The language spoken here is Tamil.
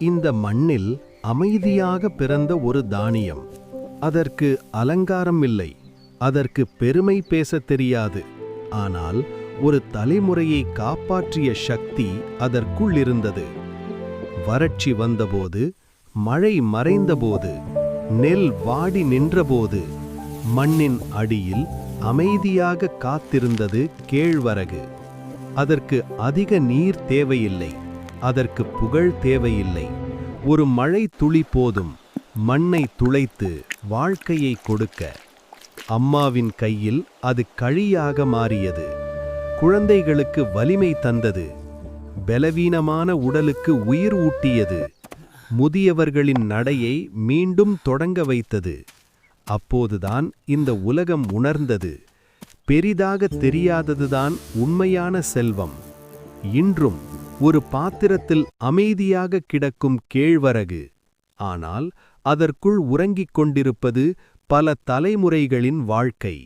இந்த மண்ணில் அமைதியாக பிறந்த ஒரு தானியம். அதற்கு அலங்காரம் இல்லை அதற்கு பெருமை பேசத் தெரியாது. ஆனால் ஒரு தலைமுறையை காப்பாற்றிய சக்தி அதற்குள் இருந்தது. வறட்சி வந்தபோது மழை மறைந்தபோது நெல் வாடி நின்றபோது மண்ணின் அடியில் அமைதியாக காத்திருந்தது கேழ்வரகு. அதற்கு அதிக நீர் தேவையில்லை. அதற்கு புகழ் தேவையில்லை. ஒரு மழை துளி போதும் மண்ணை துளைத்து வாழ்க்கையை கொடுக்க. அம்மாவின் கையில் அது கழியாக மாறியது. குழந்தைகளுக்கு வலிமை தந்தது. பலவீனமான உடலுக்கு உயிர் ஊட்டியது. முதியவர்களின் நடையை மீண்டும் தொடங்க வைத்தது. அப்போதுதான் இந்த உலகம் உணர்ந்தது. பெரிதாக தெரியாததுதான் உண்மையான செல்வம். இன்றும் ஒரு பாத்திரத்தில் அமைதியாக கிடக்கும் கேழ்வரகு. ஆனால் அதற்குள் உறங்கிக் கொண்டிருப்பது பல தலைமுறைகளின் வாழ்க்கை.